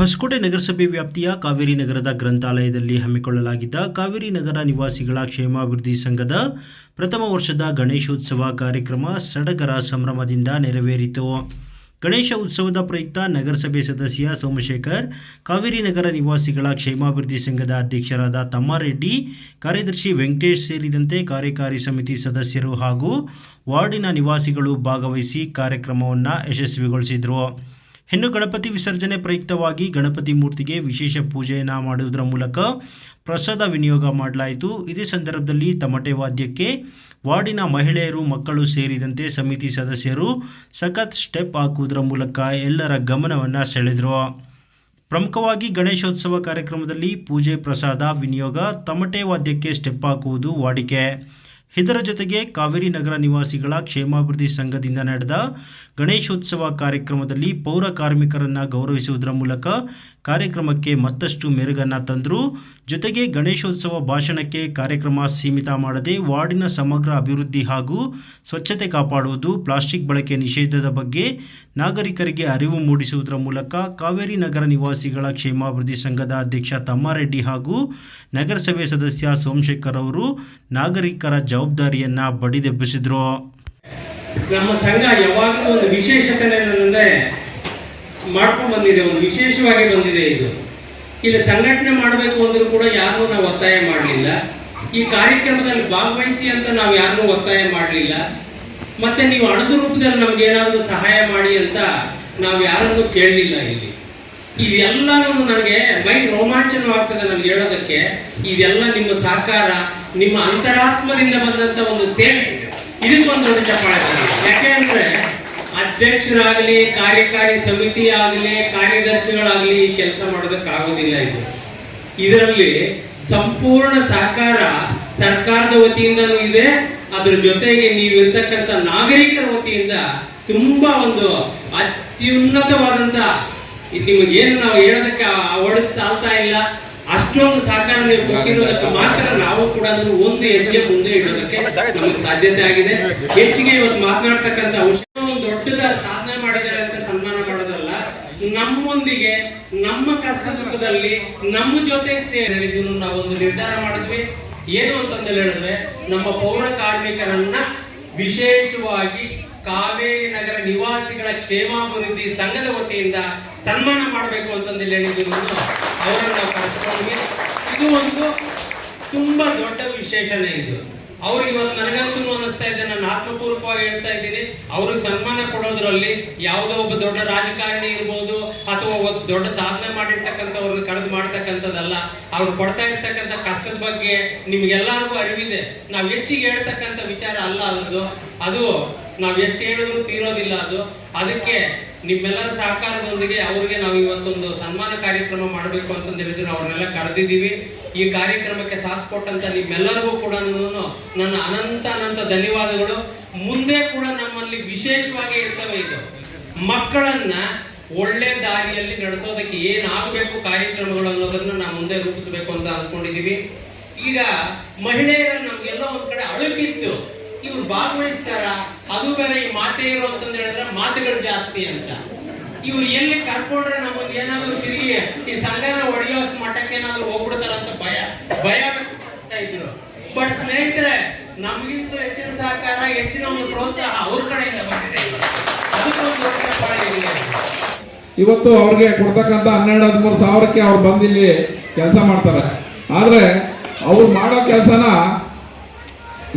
ಹೊಸಕೋಟೆ ನಗರಸಭೆ ವ್ಯಾಪ್ತಿಯ ಕಾವೇರಿ ನಗರದ ಗ್ರಂಥಾಲಯದಲ್ಲಿ ಹಮ್ಮಿಕೊಳ್ಳಲಾಗಿದ್ದ ಕಾವೇರಿ ನಗರ ನಿವಾಸಿಗಳ ಕ್ಷೇಮಾಭಿವೃದ್ಧಿ ಸಂಘದ ಪ್ರಥಮ ವರ್ಷದ ಗಣೇಶೋತ್ಸವ ಕಾರ್ಯಕ್ರಮ ಸಡಗರ ಸಂಭ್ರಮದಿಂದ ನೆರವೇರಿತು. ಗಣೇಶ ಉತ್ಸವದ ಪ್ರಯುಕ್ತ ನಗರಸಭೆ ಸದಸ್ಯ ಸೋಮಶೇಖರ್, ಕಾವೇರಿ ನಗರ ನಿವಾಸಿಗಳ ಕ್ಷೇಮಾಭಿವೃದ್ಧಿ ಸಂಘದ ಅಧ್ಯಕ್ಷರಾದ ತಮ್ಮಾರೆಡ್ಡಿ, ಕಾರ್ಯದರ್ಶಿ ವೆಂಕಟೇಶ್ ಸೇರಿದಂತೆ ಕಾರ್ಯಕಾರಿ ಸಮಿತಿ ಸದಸ್ಯರು ಹಾಗೂ ವಾರ್ಡಿನ ನಿವಾಸಿಗಳು ಭಾಗವಹಿಸಿ ಕಾರ್ಯಕ್ರಮವನ್ನು ಯಶಸ್ವಿಗೊಳಿಸಿದರು. ಇನ್ನು ಗಣಪತಿ ವಿಸರ್ಜನೆ ಪ್ರಯುಕ್ತವಾಗಿ ಗಣಪತಿ ಮೂರ್ತಿಗೆ ವಿಶೇಷ ಪೂಜೆಯನ್ನು ಮಾಡುವುದರ ಮೂಲಕ ಪ್ರಸಾದ ವಿನಿಯೋಗ ಮಾಡಲಾಯಿತು. ಇದೇ ಸಂದರ್ಭದಲ್ಲಿ ತಮಟೆ ವಾದ್ಯಕ್ಕೆ ವಾರ್ಡಿನ ಮಹಿಳೆಯರು, ಮಕ್ಕಳು ಸೇರಿದಂತೆ ಸಮಿತಿ ಸದಸ್ಯರು ಸಖತ್ ಸ್ಟೆಪ್ ಹಾಕುವುದರ ಮೂಲಕ ಎಲ್ಲರ ಗಮನವನ್ನು ಸೆಳೆದರು. ಪ್ರಮುಖವಾಗಿ ಗಣೇಶೋತ್ಸವ ಕಾರ್ಯಕ್ರಮದಲ್ಲಿ ಪೂಜೆ, ಪ್ರಸಾದ, ವಿನಿಯೋಗ, ತಮಟೆ ವಾದ್ಯಕ್ಕೆ ಸ್ಟೆಪ್ ಹಾಕುವುದು ವಾಡಿಕೆ. ಇದರ ಜೊತೆಗೆ ಕಾವೇರಿ ನಗರ ನಿವಾಸಿಗಳ ಕ್ಷೇಮಾಭಿವೃದ್ಧಿ ಸಂಘದಿಂದ ನಡೆದ ಗಣೇಶೋತ್ಸವ ಕಾರ್ಯಕ್ರಮದಲ್ಲಿ ಪೌರ ಕಾರ್ಮಿಕರನ್ನು ಗೌರವಿಸುವುದರ ಮೂಲಕ ಕಾರ್ಯಕ್ರಮಕ್ಕೆ ಮತ್ತಷ್ಟು ಮೆರುಗನ್ನು ತಂದರು. ಜೊತೆಗೆ ಗಣೇಶೋತ್ಸವ ಭಾಷಣಕ್ಕೆ ಕಾರ್ಯಕ್ರಮ ಸೀಮಿತ ಮಾಡದೆ ವಾರ್ಡಿನ ಸಮಗ್ರ ಅಭಿವೃದ್ಧಿ ಹಾಗೂ ಸ್ವಚ್ಛತೆ ಕಾಪಾಡುವುದು, ಪ್ಲಾಸ್ಟಿಕ್ ಬಳಕೆ ನಿಷೇಧದ ಬಗ್ಗೆ ನಾಗರಿಕರಿಗೆ ಅರಿವು ಮೂಡಿಸುವುದರ ಮೂಲಕ ಕಾವೇರಿ ನಗರ ನಿವಾಸಿಗಳ ಕ್ಷೇಮಾಭಿವೃದ್ಧಿ ಸಂಘದ ಅಧ್ಯಕ್ಷ ತಮ್ಮಾರೆಡ್ಡಿ ಹಾಗೂ ನಗರಸಭೆ ಸದಸ್ಯ ಸೋಮಶೇಖರ್ ಅವರು ನಾಗರಿಕರ ಜವಾಬ್ದಾರಿಯನ್ನು ಬಡಿದೆಬ್ಬಿಸಿದರು. ನಮ್ಮ ಸಂಘ ಯಾವಾಗಲೂ ಒಂದು ವಿಶೇಷತೆ ಮಾಡ್ಕೊಂಡು ಬಂದಿದೆ, ಒಂದು ವಿಶೇಷವಾಗಿ ಬಂದಿದೆ ಇದು. ಇಲ್ಲಿ, ಸಂಘಟನೆ ಮಾಡಬೇಕು ಅಂದ್ರೂ ಕೂಡ ಯಾರನ್ನೂ ನಾವು ಒತ್ತಾಯ ಮಾಡಲಿಲ್ಲ. ಈ ಕಾರ್ಯಕ್ರಮದಲ್ಲಿ ಭಾಗವಹಿಸಿ ಅಂತ ನಾವು ಯಾರನ್ನೂ ಒತ್ತಾಯ ಮಾಡಲಿಲ್ಲ. ಮತ್ತೆ ನೀವು ಹಣದ ರೂಪದಲ್ಲಿ ನಮ್ಗೆ ಏನಾದರೂ ಸಹಾಯ ಮಾಡಿ ಅಂತ ನಾವು ಯಾರನ್ನೂ ಕೇಳಲಿಲ್ಲ ಇಲ್ಲಿ. ಇದೆಲ್ಲನೂ ನನಗೆ ಮೈ ರೋಮಾಂಚನವಾಗ್ತದೆ ನನಗೆ ಹೇಳೋದಕ್ಕೆ. ಇದೆಲ್ಲ ನಿಮ್ಮ ಸಹಕಾರ, ನಿಮ್ಮ ಅಂತರಾತ್ಮದಿಂದ ಬಂದಂತ ಒಂದು ಸೇವೆ ಇದಕ್ಕೊಂದು ದೊಡ್ಡ ಚಪ್ಪಾಳೆ. ಯಾಕೆ ಅಂದ್ರೆ ಅಧ್ಯಕ್ಷರಾಗಲಿ, ಕಾರ್ಯಕಾರಿ ಸಮಿತಿ ಆಗಲಿ ಕಾರ್ಯದರ್ಶಿಗಳಾಗಲಿ ಕೆಲಸ ಮಾಡೋದಕ್ಕಾಗೋದಿಲ್ಲ ಇದು. ಇದರಲ್ಲಿ ಸಂಪೂರ್ಣ ಸಹಕಾರ ಸರ್ಕಾರದ ವತಿಯಿಂದನೂ ಇದೆ ಅದ್ರ ಜೊತೆಗೆ ನೀವಿರ್ತಕ್ಕಂಥ ನಾಗರಿಕರ ವತಿಯಿಂದ ತುಂಬಾ ಒಂದು ಅತ್ಯುನ್ನತವಾದಂತ ನಿಮಗೇನು ನಿಮಗೆ ಏನು ನಾವು ಹೇಳೋದಕ್ಕೆ ಒಳಗೆ ಸಾಲ್ತಾ ಇಲ್ಲ. ಅಷ್ಟೊಂದು ಸಹಕಾರ ನೀವು ಕೊಟ್ಟಿರೋದಕ್ಕೆ ಮಾತ್ರ ನಾವು ಕೂಡ ಅದನ್ನು ಒಂದು ಹೆಜ್ಜೆ ಮುಂದೆ ಇಡೋದಕ್ಕೆ ನಮಗೆ ಸಾಧ್ಯತೆ ಆಗಿದೆ. ಹೆಚ್ಚಿಗೆ ಇವತ್ತು ಮಾತನಾಡ್ತಕ್ಕಂಥ ವಿಷಯ ಒಂದು ದೊಡ್ಡದ ಸಾಧನೆ ಮಾಡಿದ್ದಾರೆ ಅಂತ ಸನ್ಮಾನ ಮಾಡೋದಲ್ಲ. ನಮ್ಮೊಂದಿಗೆ ನಮ್ಮ ಕಷ್ಟ ಸುಖದಲ್ಲಿ ನಮ್ಮ ಜೊತೆಗೆ ಸೇರಿದ್ರು ನಾವೊಂದು ಒಂದು ನಿರ್ಧಾರ ಮಾಡಿದ್ವಿ. ಏನು ಅಂತಂದು ಹೇಳಿದ್ರೆ, ನಮ್ಮ ಪೌರ ಕಾರ್ಮಿಕರನ್ನ ವಿಶೇಷವಾಗಿ ಕಾವೇರಿ ನಗರ ನಿವಾಸಿಗಳ ಕ್ಷೇಮಾಭಿವೃದ್ಧಿ ಸಂಘದ ವತಿಯಿಂದ ಸನ್ಮಾನ ಮಾಡಬೇಕು ಅಂತಂದು ಹೇಳಿದ್ರು ಅವರನ್ನು ಕರೆಸ್ಕೊಂಡ್ವಿ ಇದು ಒಂದು ತುಂಬಾ ದೊಡ್ಡ ವಿಶೇಷಣೆ ಇದು. ಅವ್ರು ಇವತ್ತು ನನಗಂತೂ ಅನ್ನಿಸ್ತಾ ಇದೆ ನಾನು ಆತ್ಮಪೂರ್ವಕವಾಗಿ ಹೇಳ್ತಾ ಇದ್ದೀನಿ. ಅವ್ರಿಗೆ ಸನ್ಮಾನ ಕೊಡೋದ್ರಲ್ಲಿ ಯಾವುದೋ ಒಬ್ಬ ದೊಡ್ಡ ರಾಜಕಾರಣಿ ಇರ್ಬೋದು, ಅಥವಾ ಒಂದು ದೊಡ್ಡ ಸಾಧನೆ ಮಾಡಿರ್ತಕ್ಕಂಥವ್ರನ್ನ ಕರೆದು ಮಾಡ್ತಕ್ಕಂಥದ್ದಲ್ಲ. ಅವ್ರು ಕೊಡ್ತಾ ಇರ್ತಕ್ಕಂಥ ಕಷ್ಟದ ಬಗ್ಗೆ ನಿಮ್ಗೆಲ್ಲರಿಗೂ ಅರಿವಿದೆ. ನಾವು ಹೆಚ್ಚಿಗೆ ಹೇಳ್ತಕ್ಕಂಥ ವಿಚಾರ ಅಲ್ಲ ಅದು. ಅದು ನಾವು ಎಷ್ಟು ಹೇಳಿದ್ರು ತೀರೋದಿಲ್ಲ ಅದು. ಅದಕ್ಕೆ ನಿಮ್ಮೆಲ್ಲರ ಸಹಕಾರದೊಂದಿಗೆ ಅವ್ರಿಗೆ ನಾವು ಇವತ್ತೊಂದು ಸನ್ಮಾನ ಕಾರ್ಯಕ್ರಮ ಮಾಡಬೇಕು ಅಂತಂದು ಹೇಳಿದ್ರು ಅವ್ರನ್ನೆಲ್ಲ ಕರೆದಿದ್ದೀವಿ. ಈ ಕಾರ್ಯಕ್ರಮಕ್ಕೆ ಸಾಥ್ ಕೊಟ್ಟಂತ ನಿಮ್ಮೆಲ್ಲರಿಗೂ ಕೂಡ ನನ್ನ ಅನಂತ ಅನಂತ ಧನ್ಯವಾದಗಳು. ಮುಂದೆ ಕೂಡ ನಮ್ಮಲ್ಲಿ ವಿಶೇಷವಾಗಿ ಇರ್ತವೆ ಇದು. ಮಕ್ಕಳನ್ನ ಒಳ್ಳೆ ದಾರಿಯಲ್ಲಿ ನಡೆಸೋದಕ್ಕೆ ಏನಾಗಬೇಕು ಕಾರ್ಯಕ್ರಮಗಳು ಅನ್ನೋದನ್ನ ನಾವು ಮುಂದೆ ರೂಪಿಸಬೇಕು ಅಂತ ಅಂದ್ಕೊಂಡಿದ್ದೀವಿ. ಈಗ ಮಹಿಳೆಯರ ನಮ್ಗೆಲ್ಲ ಒಂದ್ ಕಡೆ ಅಳುಕಿತ್ತು. ಇವ್ರು ಭಾಗವಹಿಸ್ತಾರ ಅದು ಬೇರೆ ಈ ಮಾತೆ ಇರೋ ಅಂತಂದ ಹೇಳಿದ್ರೆ ಮಾತುಗಳು ಜಾಸ್ತಿ ಅಂತ. ಇವ್ರು ಎಲ್ಲಿ ಕರ್ಕೊಂಡ್ರೆ ನಮಗೆ ಏನಾದ್ರು ತಿರುಗಿ ಈ ಸಂಘನ ಒಡೆಯೋ ಮಟ್ಟಕ್ಕೆ ಏನಾದ್ರು ಹೋಗ್ಬಿಡ್ತಾರ ಅಂತ ಭಯ ಭಯ ಇದ್ರು. ಬಟ್ ಸ್ನೇಹಿತರೆ, ನಮಗಿಂತ ಹೆಚ್ಚಿನ ಸಹಕಾರ, ಹೆಚ್ಚಿನ ಒಂದು ಪ್ರೋತ್ಸಾಹ ಅವ್ರ ಕಡೆಯಿಂದ ಬಂದಿದೆ. ಇವತ್ತು ಅವ್ರಿಗೆ ಕೊಡ್ತಕ್ಕಂಥ ಹನ್ನೆರಡು, ಹದಿಮೂರು ಸಾವಿರಕ್ಕೆ ಅವ್ರು ಬಂದಿಲ್ಲಿ ಕೆಲಸ ಮಾಡ್ತಾರೆ. ಆದರೆ ಅವ್ರು ಮಾಡೋ ಕೆಲಸನ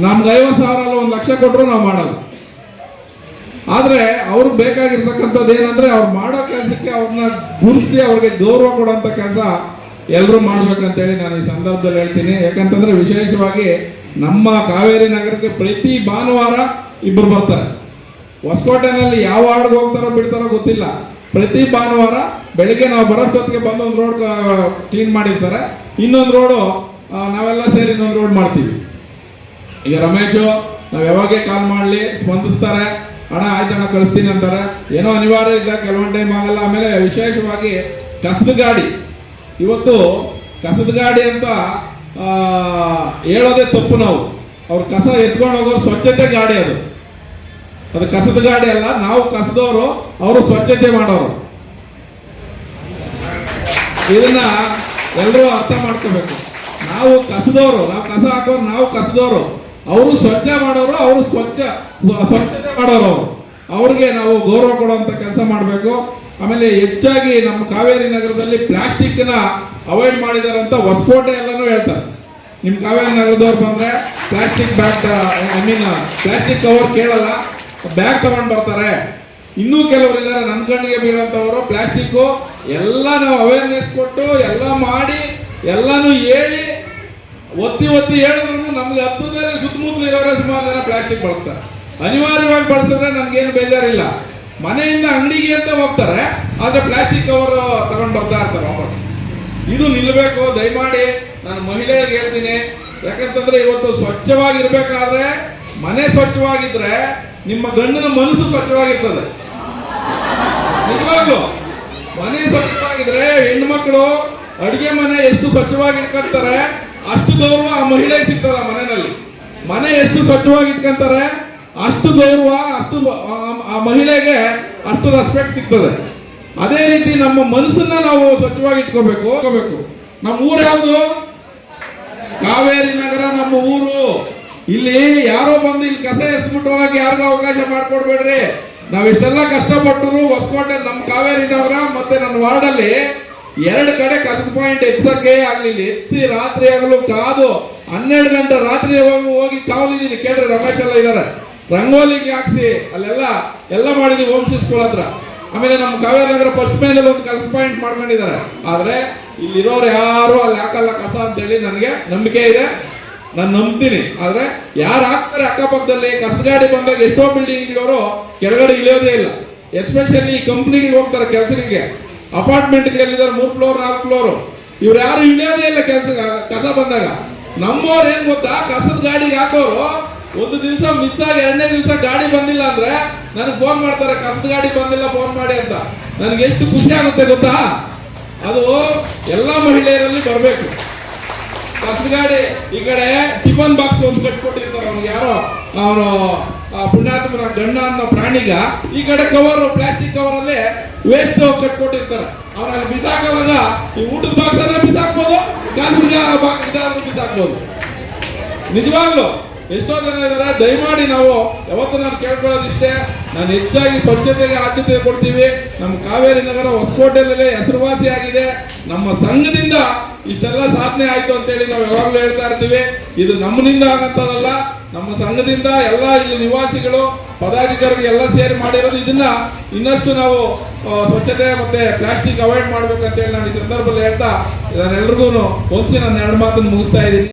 ನಮ್ಗೆ ಐವತ್ತು ಸಾವಿರ ಅಲ್ಲ ಒಂದು ಲಕ್ಷ ಕೊಟ್ಟರು ನಾವು ಮಾಡಲ್ಲ. ಆದರೆ ಅವ್ರಿಗೆ ಬೇಕಾಗಿರ್ತಕ್ಕಂಥದ್ದು ಏನಂದ್ರೆ ಅವ್ರು ಮಾಡೋ ಕೆಲಸಕ್ಕೆ ಅವ್ರನ್ನ ಗುರುಸಿ ಅವ್ರಿಗೆ ಗೌರವ ಕೊಡೋಂಥ ಕೆಲಸ ಎಲ್ಲರೂ ಮಾಡ್ಬೇಕಂತೇಳಿ ನಾನು ಈ ಸಂದರ್ಭದಲ್ಲಿ ಹೇಳ್ತೀನಿ. ಯಾಕಂತಂದ್ರೆ ವಿಶೇಷವಾಗಿ ನಮ್ಮ ಕಾವೇರಿ ನಗರಕ್ಕೆ ಪ್ರತಿ ಭಾನುವಾರ ಇಬ್ಬರು ಬರ್ತಾರೆ. ಹೊಸಕೋಟೆನಲ್ಲಿ ಯಾವ ವಾರ್ಡ್ಗೆ ಹೋಗ್ತಾರೋ ಬಿಡ್ತಾರೋ ಗೊತ್ತಿಲ್ಲ. ಪ್ರತಿ ಭಾನುವಾರ ಬೆಳಿಗ್ಗೆ ನಾವು ಬರೋಷ್ಟೊತ್ತಿಗೆ ಬಂದು ಒಂದು ರೋಡ್ ಕ್ಲೀನ್ ಮಾಡಿರ್ತಾರೆ. ಇನ್ನೊಂದು ರೋಡು ನಾವೆಲ್ಲ ಸೇರಿ ಇನ್ನೊಂದು ರೋಡ್ ಮಾಡ್ತೀವಿ. ಈಗ ರಮೇಶು, ನಾವು ಯಾವಾಗೆ ಕಾಲ್ ಮಾಡಲಿ, ಸ್ಪಂದಿಸ್ತಾರೆ. ಹಣ ಆಯ್ತಣ್ಣ ಕಳಿಸ್ತೀನಿ ಅಂತಾರೆ. ಏನೋ ಅನಿವಾರ್ಯ ಇದ್ದಾಗ ಕೆಲವೊಂದು ಟೈಮ್ ಆಗಲ್ಲ. ಆಮೇಲೆ ವಿಶೇಷವಾಗಿ ಕಸದ ಗಾಡಿ. ಇವತ್ತು ಕಸದ ಗಾಡಿ ಅಂತ ಹೇಳೋದೇ ತಪ್ಪು ನಾವು. ಅವ್ರು ಕಸ ಎತ್ಕೊಂಡು ಹೋಗೋರು ಸ್ವಚ್ಛತೆ ಗಾಡಿ ಅದು. ಅದು ಕಸದ ಗಾಡಿ ಅಲ್ಲ, ನಾವು ಕಸದವರು, ಅವರು ಸ್ವಚ್ಛತೆ ಮಾಡೋರು. ಇದನ್ನ ಎಲ್ಲರೂ ಅರ್ಥ ಮಾಡ್ಕೋಬೇಕು. ನಾವು ಕಸದವರು, ನಾವು ಕಸ ಹಾಕೋರು, ನಾವು ಕಸದವರು. ಅವರು ಸ್ವಚ್ಛ ಮಾಡೋರು, ಅವರು ಸ್ವಚ್ಛ, ಸ್ವ- ಸ್ವಚ್ಛತೆ ಮಾಡೋರು ಅವರು. ಅವ್ರಿಗೆ ನಾವು ಗೌರವ ಕೊಡುವಂತ ಕೆಲಸ ಮಾಡಬೇಕು. ಆಮೇಲೆ ಹೆಚ್ಚಾಗಿ ನಮ್ಮ ಕಾವೇರಿ ನಗರದಲ್ಲಿ ಪ್ಲಾಸ್ಟಿಕ್ನ ಅವಾಯ್ಡ್ ಮಾಡಿದಾರೆ ಅಂತ ಹೊಸಕೋಟೆ ಎಲ್ಲಾನು ಹೇಳ್ತಾರೆ. ನಿಮ್ಮ ಕಾವೇರಿ ನಗರದವ್ರು ಬಂದ್ರೆ plastic bag I mean, plastic cover ಕೇಳಲ್ಲ, ಬ್ಯಾಗ್ ತಗೊಂಡ್ ಬರ್ತಾರೆ. ಇನ್ನೂ ಕೆಲವರು ಇದ್ದಾರೆ ನನ್ನ ಕಣ್ಣಿಗೆ ಬೀಳುವಂತವರು ಪ್ಲಾಸ್ಟಿಕ್ ಎಲ್ಲ ನಾವು ಅವೇರ್ನೆಸ್ ಕೊಟ್ಟು ಎಲ್ಲ ಮಾಡಿ, ಎಲ್ಲಾನು ಹೇಳಿ ಒತ್ತಿ ಒತ್ತಿ ಹೇಳಿದ್ರು ನಮ್ಗೆ ಹತ್ತದೇ ಸುತ್ತಮುತ್ತಲು ಇರೋರೇ ಸುಮಾರು ಜನ ಪ್ಲಾಸ್ಟಿಕ್ ಬಳಸ್ತಾರೆ. ಅನಿವಾರ್ಯವಾಗಿ ಬಳಸಿದ್ರೆ ನಮ್ಗೇನು ಬೇಜಾರಿಲ್ಲ. ಮನೆಯಿಂದ ಅಂಗಡಿಗೆ ಅಂತ ಹೋಗ್ತಾರೆ, ಆದ್ರೆ ಪ್ಲಾಸ್ಟಿಕ್ ಕವರ್ ತಗೊಂಡು ಬರ್ತಾ ಇರ್ತಾರೆ ವಾಪಸ್. ಇದು ನಿಲ್ಬೇಕು, ದಯಮಾಡಿ ನಾನು ಮಹಿಳೆಯರಿಗೆ ಹೇಳ್ತೀನಿ. ಯಾಕಂತಂದ್ರೆ ಇವತ್ತು ಸ್ವಚ್ಛವಾಗಿರ್ಬೇಕಾದ್ರೆ, ಮನೆ ಸ್ವಚ್ಛವಾಗಿದ್ರೆ ನಿಮ್ಮ ಗಂಡನ ಮನಸ್ಸು ಸ್ವಚ್ಛವಾಗಿರ್ತದೆ. ನಿಜವಾಗ್ಲು. ಮನೆ ಸ್ವಚ್ಛವಾಗಿದ್ರೆ ಹೆಣ್ಮಕ್ಳು ಅಡುಗೆ ಮನೆ ಎಷ್ಟು ಸ್ವಚ್ಛವಾಗಿ ಇಟ್ಕೊಂತಾರೆ ಅಷ್ಟು ಗೌರವ ಆ ಮಹಿಳೆಗೆ ಸಿಗ್ತದ ಮನೆಯಲ್ಲಿ. ಮನೆ ಎಷ್ಟು ಸ್ವಚ್ಛವಾಗಿ ಇಟ್ಕೊಂತಾರೆ, ಅಷ್ಟು ಗೌರವ, ಅಷ್ಟು ಆ- ಮಹಿಳೆಗೆ ಅಷ್ಟು ರೆಸ್ಪೆಕ್ಟ್ ಸಿಗ್ತದೆ. ಅದೇ ರೀತಿ ನಮ್ಮ ಮನಸ್ಸನ್ನ ನಾವು ಸ್ವಚ್ಛವಾಗಿ ಇಟ್ಕೋಬೇಕು, ಹೋಗಬೇಕು. ನಮ್ಮ ಊರು ಯಾವುದು? ಕಾವೇರಿ ನಗರ ನಮ್ಮ ಊರು. ಇಲ್ಲಿ ಯಾರೋ ಬಂದು ಇಲ್ಲಿ ಕಸ ಎಸ್ಬಿಟ್ಟು ಹೋಗಿ ಯಾರಿಗೂ ಅವಕಾಶ ಮಾಡ್ಕೊಡ್ಬೇಡ್ರಿ. ನಾವ್ ಇಷ್ಟೆಲ್ಲ ಕಷ್ಟಪಟ್ಟರು ಹೊಸಕೋಟೆ, ನಮ್ಮ ಕಾವೇರಿ ನಗರ ಮತ್ತೆ ನನ್ನ ವಾರ್ಡಲ್ಲಿ ಎರಡು ಕಡೆ ಕಸದ ಪಾಯಿಂಟ್ ಎತ್ಸಕ್ಕೆ ಆಗ್ಲಿಲ್ಲ. ಎತ್ಸಿ ರಾತ್ರಿ ಆಗಲು ಕಾದು ಹನ್ನೆರಡು ಗಂಟೆ ರಾತ್ರಿ ಹೋಗಿ ಕಾವಲಿದ್ದೀನಿ. ಕೇಳ್ರಿ ರಮೇಶ್ ಎಲ್ಲ ಇದಾರೆ. ರಂಗೋಲಿಗೆ ಹಾಕ್ಸಿ ಅಲ್ಲೆಲ್ಲ ಎಲ್ಲ ಮಾಡಿದ್ವಿ ಹೋಮ್ ಸ್ಕೂಲ್ ಹತ್ರ. ಆಮೇಲೆ ನಮ್ಮ ಕಾವೇರಿ ನಗರ ಫಸ್ಟ್ ಮೇಲೆ ಒಂದು ಕಸ ಪಾಯಿಂಟ್ ಮಾಡ್ಕೊಂಡಿದ್ದಾರೆ. ಆದ್ರೆ ಇಲ್ಲಿರೋರು ಯಾರು ಅಲ್ಲಿ ಹಾಕಲ್ಲ ಕಸ ಅಂತೇಳಿ ನನಗೆ ನಂಬಿಕೆ ಇದೆ. ನಾನು ನಂಬ್ತೀನಿ. ಆದ್ರೆ ಯಾರು ಹಾಕ್ತಾರೆ ಅಕ್ಕಪಕ್ಕದಲ್ಲಿ ಕಸಗಾಡಿ ಬಂದಾಗ ಎಷ್ಟೋ ಬಿಲ್ಡಿಂಗ್ ಇರೋರು ಕೆಳಗಡೆ ಇಳಿಯೋದೇ ಇಲ್ಲ. ಎಸ್ಪೆಷಲಿ ಈ ಕಂಪ್ನಿಗೆ ಹೋಗ್ತಾರೆ ಕೆಲಸಕ್ಕೆ. ಅಪಾರ್ಟ್ಮೆಂಟ್ ಎಲ್ಲಿದ್ದಾರೆ ಮೂರು ಫ್ಲೋರ್, ನಾಲ್ಕು ಫ್ಲೋರ್. ಇವ್ರು ಯಾರು ಇಳಿಯೋದೇ ಇಲ್ಲ ಕೆಲಸ, ಕಸ ಬಂದಾಗ. ನಮ್ಮವ್ರು ಏನ್ ಗೊತ್ತಾ? ಕಸದ ಗಾಡಿಗೆ ಹಾಕೋರು, ಒಂದು ದಿವಸ ಮಿಸ್ ಆಗಿ ಎರಡನೇ ದಿವಸ ಗಾಡಿ ಬಂದಿಲ್ಲ ಅಂದ್ರೆ ನನಗೆ ಫೋನ್ ಮಾಡ್ತಾರೆ, ಕಸದ ಗಾಡಿ ಬಂದಿಲ್ಲ ಫೋನ್ ಮಾಡಿ ಅಂತ. ನನಗೆ ಎಷ್ಟು ಖುಷಿ ಆಗುತ್ತೆ ಗೊತ್ತಾ? ಅದು ಎಲ್ಲ ಮಹಿಳೆಯರಲ್ಲಿ ಬರಬೇಕು. ಕಸದ ಗಾಡಿ, ಈ ಕಡೆ ಟಿಫನ್ ಬಾಕ್ಸ್ ಒಂದು ಕಟ್ಕೊಟ್ಟಿರ್ತಾರೆ ಅವ್ನಿಗೆ ಯಾರೋ ಅವನು ಪುಣ್ಯಾತ್ಮನ ಗಂಡ ಅನ್ನೋ ಪ್ರಾಣಿಗ ಈ ಕಡೆ ಕವರ್ ಪ್ಲಾಸ್ಟಿಕ್ ಕವರ್ ಅಲ್ಲಿ ವೇಸ್ಟ್ ಕಟ್ಕೊಟ್ಟಿರ್ತಾರೆ. ಅವನಲ್ಲಿ ಬಿಸಾಕುವಾಗ ಈ ಊಟದ ಬಾಕ್ಸ್ ಅನ್ನ ಬಿಸಾಕ್ಬೋದು ಕಾಸ್ಮಿಕ ಬಿಸಾಕ್ಬೋದು. ನಿಜವಾಗ್ಲು ಎಷ್ಟೋ ಜನ ಇದಾರೆ, ದಯಮಾಡಿ ನಾವು ಯಾವತ್ತು ನಾನು ಕೇಳ್ಕೊಳ್ಳೋದಿಷ್ಟೇ. ನಾನು ಹೆಚ್ಚಾಗಿ ಸ್ವಚ್ಛತೆಗೆ ಆದ್ಯತೆ ಕೊಡ್ತೀವಿ. ನಮ್ಮ ಕಾವೇರಿ ನಗರ ಹೊಸಕೋಟೆಯಲ್ಲೇ ಹೆಸರುವಾಸಿ ಆಗಿದೆ. ನಮ್ಮ ಸಂಘದಿಂದ ಇಷ್ಟೆಲ್ಲ ಸಾಧನೆ ಆಯ್ತು ಅಂತೇಳಿ ನಾವು ಯಾವಾಗಲೂ ಹೇಳ್ತಾ ಇರ್ತೀವಿ. ಇದು ನಮ್ಮನಿಂದ ಆಗಂತದಲ್ಲ ನಮ್ಮ ಸಂಘದಿಂದ ಎಲ್ಲ ಇಲ್ಲಿ ನಿವಾಸಿಗಳು, ಪದಾಧಿಕಾರಿಗಳು ಎಲ್ಲ ಸೇರಿ ಮಾಡಿರೋದು. ಇದನ್ನ ಇನ್ನಷ್ಟು ನಾವು ಸ್ವಚ್ಛತೆ ಮತ್ತೆ ಪ್ಲಾಸ್ಟಿಕ್ ಅವಾಯ್ಡ್ ಮಾಡ್ಬೇಕಂತೇಳಿ ನಾನು ಈ ಸಂದರ್ಭದಲ್ಲಿ ಹೇಳ್ತಾ ನಾನೆಲ್ರಿಗೂ ಒಂದ್ಸಿ ನಾನು ಎರಡು ಮಾತನ್ನು ಮುಗಿಸ್ತಾ ಇದ್ದೀನಿ.